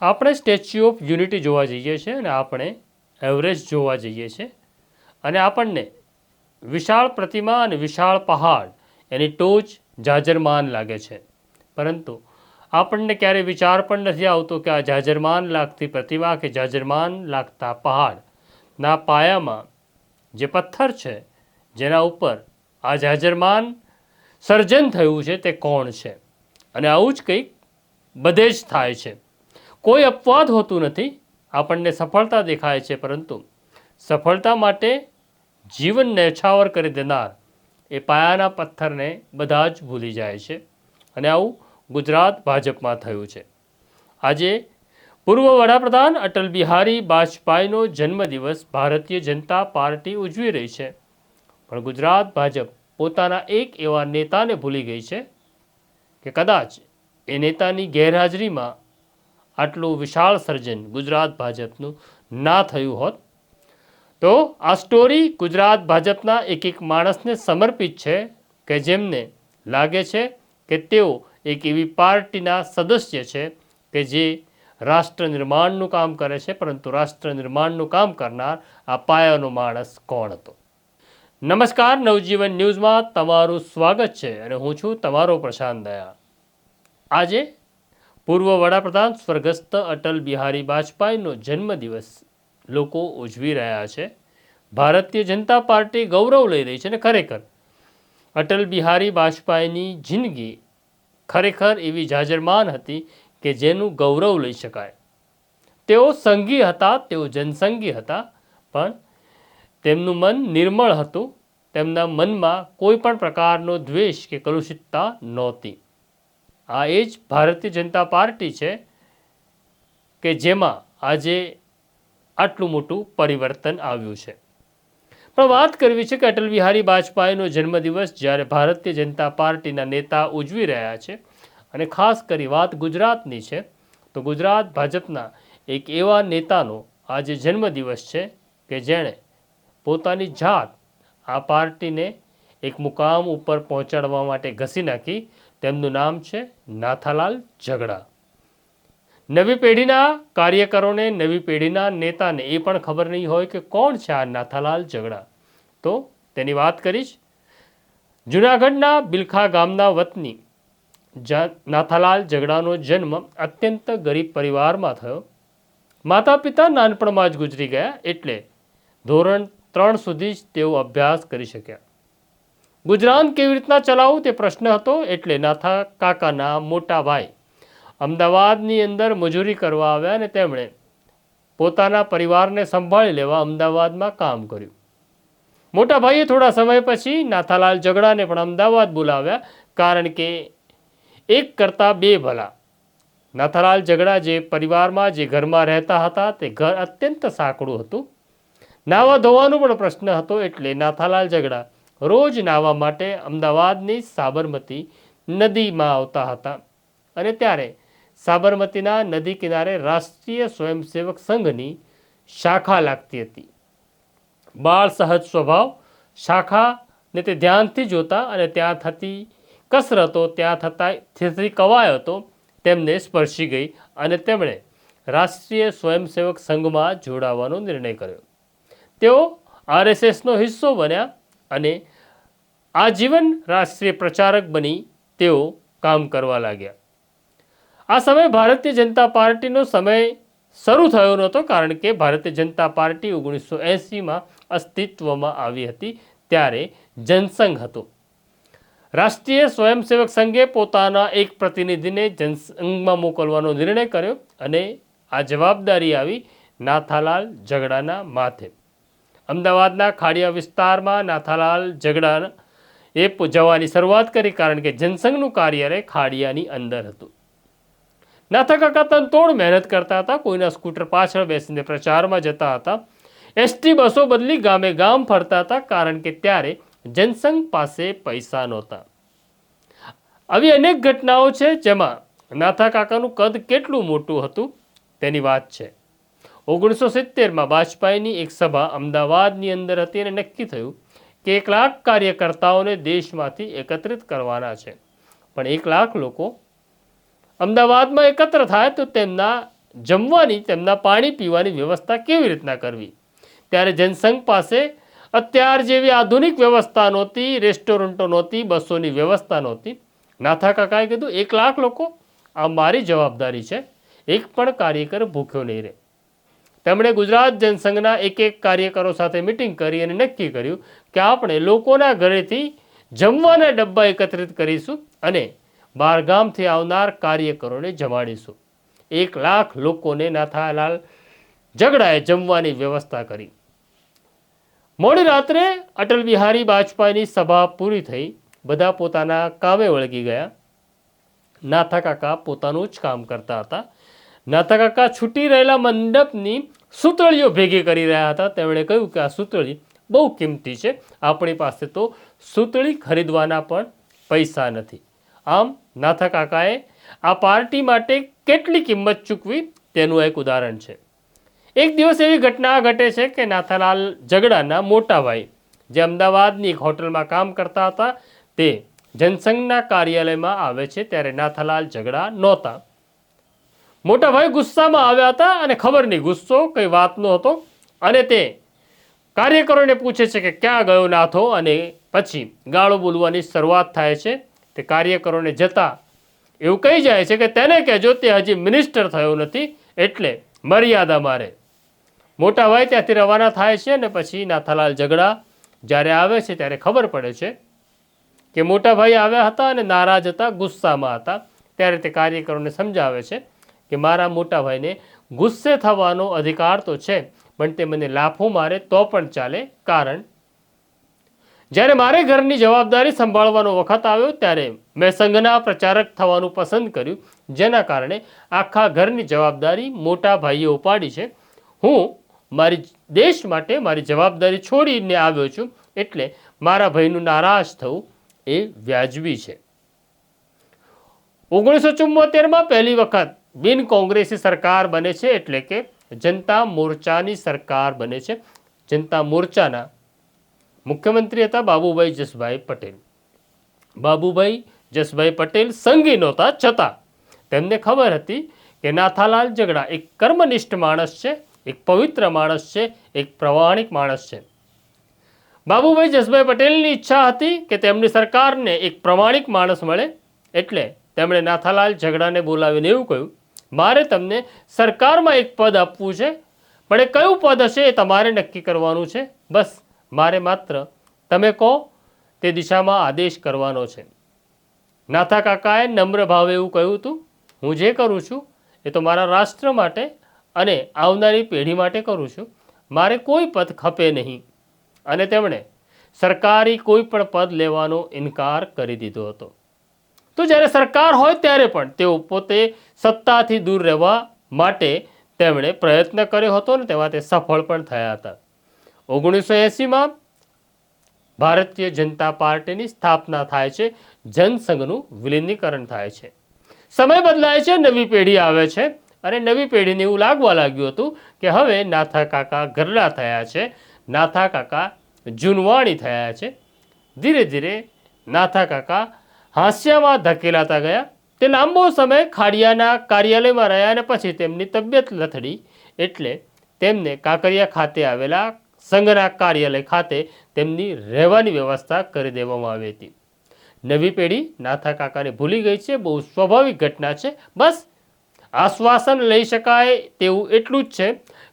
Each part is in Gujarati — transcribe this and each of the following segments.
આપણે સ્ટેચ્યુ ઓફ યુનિટી જોવા જઈએ છીએ અને આપણે એવરેસ્ટ જોવા જઈએ છીએ. અને આપણને વિશાળ પ્રતિમા અને વિશાળ પહાડ એની ટોચ જાજરમાન લાગે છે. પરંતુ આપણને ક્યારેય વિચાર પણ નથી આવતો કે આ જાજરમાન લાગતી પ્રતિમા કે જાજરમાન લાગતા પહાડના પાયામાં જે પથ્થર છે જેના ઉપર આ જાજરમાન સર્જન થયું છે તે કોણ છે? અને આવું જ કંઈક બધે જ થાય છે. કોઈ અપવાદ હોતું નથી, આપણને સફળતા દેખાય છે, પરંતુ સફળતા માટે જીવન નેછાવર કરી દેનાર એ પાયાના પથ્થરને બધા જ ભૂલી જાય છે અને આવું ગુજરાત ભાજપમાં થયું છે. આજે પૂર્વ વડાપ્રધાન અટલ બિહારી વાજપેયીનો જન્મદિવસ ભારતીય જનતા પાર્ટી ઉજવી રહી છે. પણ ગુજરાત ભાજપ પોતાના એક એવા નેતાને ભૂલી ગઈ છે કે કદાચ એ નેતાની ગેરહાજરીમાં આટલું વિશાળ સર્જન ગુજરાત ભાજપનું ના થયું હોત. તો આ સ્ટોરી ગુજરાત ભાજપના એક એક માણસને સમર્પિત છે કે જેમને લાગે છે કે તેઓ એક એવી પાર્ટીના સદસ્ય છે કે જે રાષ્ટ્ર નિર્માણનું કામ કરે છે, પરંતુ રાષ્ટ્ર નિર્માણનું કામ કરનાર આ પાયાનો માણસ કોણ હતો? નમસ્કાર, નવજીવન ન્યૂઝમાં તમારું સ્વાગત છે અને હું છું તમારો પ્રશાંત દયા આજે પૂર્વ વડાપ્રધાન સ્વર્ગસ્થ અટલ બિહારી વાજપેયીનો જન્મદિવસ લોકો ઉજવી રહ્યા છે. ભારતીય જનતા પાર્ટી ગૌરવ લઈ રહી છે અને ખરેખર અટલ બિહારી વાજપેયીની જિંદગી ખરેખર એવી જાજરમાન હતી કે જેનું ગૌરવ લઈ શકાય. તેઓ સંઘી હતા, તેઓ જનસંઘી હતા, પણ તેમનું મન નિર્મળ હતું. તેમના મનમાં કોઈ પણ પ્રકારનો દ્વેષ કે કલુષિતતા નહોતી. આ એ જ ભારતીય જનતા પાર્ટી છે કે જેમાં આજે આટલું મોટું પરિવર્તન આવ્યું છે. પણ વાત કરવી છે કે અટલ બિહારી વાજપેયીનો જન્મદિવસ જ્યારે ભારતીય જનતા પાર્ટીના નેતા ઉજવી રહ્યા છે અને ખાસ કરી વાત ગુજરાતની છે, તો ગુજરાત ભાજપના એક એવા નેતાનો આજે જન્મદિવસ છે કે જેણે પોતાની જાત આ પાર્ટીને એક મુકામ ઉપર પહોંચાડવા માટે ઘસી નાખી તેમનું નામ છે નાથાલાલ ઝઘડા. નવી પેઢીના કાર્યકરોને, નવી પેઢીના નેતાને એ પણ ખબર નહીં હોય કે કોણ છે આ નાથાલાલ ઝગડા તો તેની વાત કરીશ. જૂનાગઢના બિલખા ગામના વતની નાથાલાલ ઝઘડાનો જન્મ અત્યંત ગરીબ પરિવારમાં થયો. માતા પિતા નાનપણમાં જ ગુજરી ગયા એટલે ધોરણ ત્રણ સુધી જ તેઓ અભ્યાસ કરી શક્યા. ગુજરાન કેવી રીતના ચલાવવું તે પ્રશ્ન હતો એટલે નાથા કાકાના મોટા ભાઈ અમદાવાદની અંદર મજૂરી કરવા આવ્યા અને તેમણે પોતાના પરિવારને સંભાળી લેવા અમદાવાદમાં કામ કર્યું. મોટા ભાઈએ થોડા સમય પછી નાથાલાલ ઝઘડાને પણ અમદાવાદ બોલાવ્યા કારણ કે એક કરતાં બે ભલા. નાથાલાલ ઝઘડા જે પરિવારમાં જે ઘરમાં રહેતા હતા તે ઘર અત્યંત સાંકડું હતું. નાવા ધોવાનો પણ પ્રશ્ન હતો એટલે નાથાલાલ ઝગડા રોજ નાહવા માટે અમદાવાદની સાબરમતી નદીમાં આવતા હતા. અને ત્યારે સાબરમતીના નદી કિનારે રાષ્ટ્રીય સ્વયંસેવક સંઘની શાખા લાગતી હતી. બાળ સહજ સ્વભાવ શાખાને તે ધ્યાનથી જોતા અને ત્યાં થતી કસરતો, ત્યાં થતા થતી કવાયતો તેમને સ્પર્શી ગઈ અને તેમણે રાષ્ટ્રીય સ્વયંસેવક સંઘમાં જોડાવાનો નિર્ણય કર્યો. તેઓ આરએસએસનો હિસ્સો બન્યા અને આજીવન રાષ્ટ્રીય પ્રચારક બની તેઓ કામ કરવા લાગ્યા. આ સમય ભારતીય જનતા પાર્ટીનો સમય શરૂ થયો નહોતો કારણ કે ભારતીય જનતા પાર્ટી ઓગણીસો એંસીમાં અસ્તિત્વમાં આવી હતી ત્યારે જનસંઘ હતો. રાષ્ટ્રીય સ્વયંસેવક સંઘે પોતાના એક પ્રતિનિધિને જનસંઘમાં મોકલવાનો નિર્ણય કર્યો અને આ જવાબદારી આવી નાથાલાલ ઝઘડાના માથે. અમદાવાદના ખાડિયા વિસ્તારમાં નાથાલાલ ઝઘડા એ જવાની શરૂઆત કરી કારણ કે જનસંઘનું કાર્યાલય ખાડિયાની અંદર હતું. નાથા કાકા તનતોડ મહેનત કરતા હતા, કોઈના સ્કૂટર પાછળ બેસીને પ્રચારમાં જતા હતા. એસટી બસો બદલી ગામે ગામ ફરતા હતા કારણ કે ત્યારે જનસંઘ પાસે પૈસા નહોતા. આવી અનેક ઘટનાઓ છે જેમાં નાથા કાકાનું કદ કેટલું મોટું હતું તેની વાત છે. ઓગણીસો સિત્તેરમાં વાજપેયીની એક સભા અમદાવાદની અંદર હતી અને નક્કી થયું કે એક લાખ કાર્યકર્તાઓને દેશમાંથી એકત્રિત કરવાના છે. પણ એક લાખ લોકો અમદાવાદમાં એકત્ર થાય તો તેમના જમવાની, તેમના પાણી પીવાની વ્યવસ્થા કેવી રીતના કરવી? ત્યારે જનસંઘ પાસે અત્યાર જેવી આધુનિક વ્યવસ્થા નહોતી, રેસ્ટોરન્ટો નહોતી, બસોની વ્યવસ્થા નહોતી. નાથા કાકાએ કીધું, એક લાખ લોકો, આ મારી જવાબદારી છે. એક પણ કાર્યકર ભૂખ્યો નહીં રહે. તેમણે ગુજરાત જનસંઘના એક એક કાર્યકરો સાથે મિટિંગ કરી અને નક્કી કર્યું કે આપણે લોકોના ઘરેથી જમવાના ડબ્બા એકત્રિત કરીશું અને બહારગામથી આવનાર કાર્યકરોને જમાડીશું. એક લાખ લોકોને નાથાલાલ ઝઘડાએ જમવાની વ્યવસ્થા કરી. મોડી રાત્રે અટલ બિહારી વાજપેયીની સભા પૂરી થઈ. બધા પોતાના કામે વળગી ગયા. નાથા કાકા પોતાનું જ કામ કરતા હતા. નાથા કાકા છૂટી રહેલા મંડપની સૂતળીઓ ભેગી કરી રહ્યા હતા. તેમણે કહ્યું કે આ સૂતળી બહુ કિંમતી છે. આપણી પાસે તો સૂતળી ખરીદવાના પણ પૈસા નથી. આમ નાથા કાકાએ આ પાર્ટી માટે કેટલી કિંમત ચૂકવી તેનું એક ઉદાહરણ છે. એક દિવસ એવી ઘટના ઘટે છે કે નાથાલાલ ઝઘડાના મોટા ભાઈ, જે અમદાવાદની એક હોટલમાં કામ કરતા હતા, તે જનસંઘના કાર્યાલયમાં આવે છે, ત્યારે નાથાલાલ ઝઘડા નહોતા. મોટા ભાઈ ગુસ્સામાં આવ્યા હતા અને ખબર નહીં ગુસ્સો કઈ વાતનો હતો અને તે કાર્યકરોને પૂછે છે કે ક્યાં ગયો નાથો અને પછી ગાળો બોલવાની શરૂઆત થાય છે. તે કાર્યકરોને જતા એવું કહી જાય છે કે તેને કહેજો તે હજી મિનિસ્ટર થયો નથી એટલે મર્યાદા મારે. મોટા ભાઈ ત્યાંથી રવાના થાય છે અને પછી નાથાલાલ ઝઘડા જ્યારે આવે છે ત્યારે ખબર પડે છે કે મોટા ભાઈ આવ્યા હતા અને નારાજ હતા, ગુસ્સામાં હતા. ત્યારે તે કાર્યકરોને સમજાવે છે કે મારા મોટા ભાઈને ગુસ્સે થવાનો અધિકાર તો છે, પણ તે મને લાફો મારે તો પણ ચાલે. કારણ, જ્યારે મારે ઘરની જવાબદારી સંભાળવાનો વખત આવ્યો, ત્યારે મેં સંઘના પ્રચારક થવાનું પસંદ કર્યું, જેના કારણે આખા ઘરની જવાબદારી મોટા ભાઈએ ઉપાડી છે. હું મારી દેશ માટે મારી જવાબદારી છોડીને આવ્યો છું, એટલે મારા ભાઈનું નારાજ થવું એ વ્યાજબી છે. ઓગણીસો ચુમ્મોતેરમાં પહેલી વખત બિન કોંગ્રેસી સરકાર બને છે એટલે કે જનતા મોરચાની સરકાર બને છે. જનતા મોરચાના મુખ્યમંત્રી હતા બાબુભાઈ જસભાઈ પટેલ. બાબુભાઈ જસભાઈ પટેલ સંગી નહોતા છતાં તેમને ખબર હતી કે નાથાલાલ ઝઘડા એક કર્મનિષ્ઠ માણસ છે, એક પવિત્ર માણસ છે, એક પ્રમાણિક માણસ છે. બાબુભાઈ જસભાઈ પટેલની ઈચ્છા હતી કે તેમની સરકારને એક પ્રમાણિક માણસ મળે એટલે તેમણે નાથાલાલ ઝઘડાને બોલાવીને એવું કહ્યું મારે તમને સરકારમાં એક પદ આપવું છે. પણ એ કયું પદ હશે એ તમારે નક્કી કરવાનું છે. બસ, મારે માત્ર તમે કહો, તે દિશામાં આદેશ કરવાનો છે. નાથા કાકાએ નમ્ર ભાવે એવું કહ્યું હતું. હું જે કરું છું એ તો મારા રાષ્ટ્ર માટે અને આવનારી પેઢી માટે કરું છું. મારે કોઈ પદ ખપે નહીં. અને તેમણે સરકારી કોઈ પણ પદ લેવાનો ઇનકાર કરી દીધો હતો. તો જ્યારે સરકાર હોય ત્યારે પણ તેઓ પોતે સત્તાથી દૂર રહેવા માટે તેમણે પ્રયત્ન કર્યો હતો ને તેમાં તે સફળ પણ થયા હતા. ઓગણીસો એંસીમાં ભારતીય જનતા પાર્ટીની સ્થાપના થાય છે, જનસંઘનું વિલીનીકરણ થાય છે. સમય બદલાય છે, નવી પેઢી આવે છે અને નવી પેઢીને એવું લાગવા લાગ્યું હતું કે હવે નાથા કાકા ગરડા થયા છે, નાથા કાકા જૂનવાણી થયા છે. ધીરે ધીરે નાથા કાકા હાસ્યામાં ધકેલાતા ગયા. તે લાંબો સમય ખાડિયાના કાર્યાલયમાં રહ્યા અને પછી તેમની તબિયત લથડી એટલે તેમને કાંકરિયા ખાતે આવેલા સંઘના કાર્યાલય ખાતે તેમની રહેવાની વ્યવસ્થા કરી દેવામાં આવી હતી. નવી પેઢી નાથા કાકાને ભૂલી ગઈ છે. બહુ સ્વાભાવિક ઘટના છે. બસ આશ્વાસન લઈ શકાય તેવું એટલું જ છે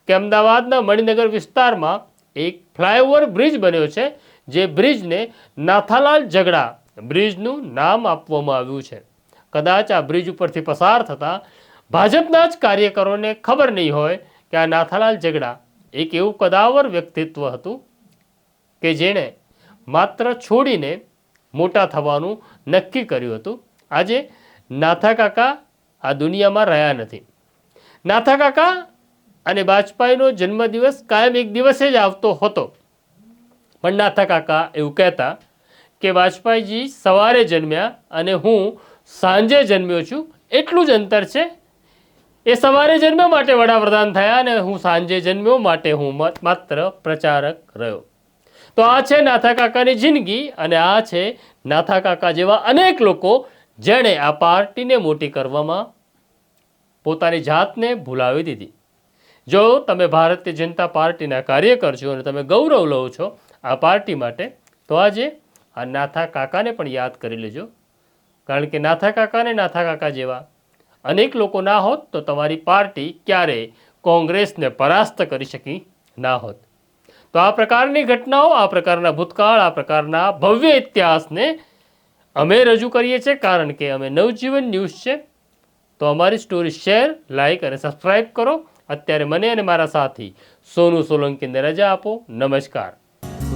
કે અમદાવાદના મણિનગર વિસ્તારમાં એક ફ્લાયઓવર બ્રિજ બન્યો છે, જે બ્રિજને નાથાલાલ ઝઘડા બ્રિજનું નામ આપવામાં આવ્યું છે. કદાચ આ બ્રિજ ઉપરથી પસાર થતાં ભાજપના જ કાર્યકરોને ખબર નહીં હોય કે આ નાથાલાલ ઝઘડા એક એવું કદાવર વ્યક્તિત્વ હતું કે જેણે માત્ર છોડીને મોટા થવાનું નક્કી કર્યું હતું. આજે નાથા કાકા આ દુનિયામાં રહ્યા નથી. નાથા કાકા અને વાજપેયીનો જન્મદિવસ કાયમ એક દિવસે જ આવતો હતો. પણ નાથા કાકા એવું કહેતા કે વાજપેયીજી સવારે જન્મ્યા અને હું સાંજે જન્મ્યો છું. એટલું જ અંતર છે. એ સવારે જન્મ્યા માટે વડાપ્રધાન થયા અને હું સાંજે જન્મ્યો માટે હું માત્ર પ્રચારક રહ્યો. તો આ છે નાથા કાકાની જિંદગી અને આ છે નાથા કાકા જેવા અનેક લોકો જેણે આ પાર્ટીને મોટી કરવામાં પોતાની જાતને ભૂલાવી દીધી. જો તમે ભારતીય જનતા પાર્ટીના કાર્યકર છો અને તમે ગૌરવ લો છો આ પાર્ટી માટે, તો આજે આ નાથા કાકાને પણ યાદ કરી લેજો. કારણ કે નાથા કાકાને નાથા કાકા જેવા અનેક લોકો ના હોત તો તમારી પાર્ટી ક્યારેય કોંગ્રેસને પરાસ્ત કરી શકી ના હોત. તો આ પ્રકારની ઘટનાઓ, આ પ્રકારના ભૂતકાળ, આ પ્રકારના ભવ્ય ઇતિહાસને અમે રજૂ કરીએ છીએ કારણ કે અમે નવજીવન ન્યૂઝ છે. તો અમારી સ્ટોરી શેર લાઇક અને સબસ્ક્રાઇબ કરો. અત્યારે મને અને મારા સાથી સોનુ સોલંકીને રજા આપો. નમસ્કાર.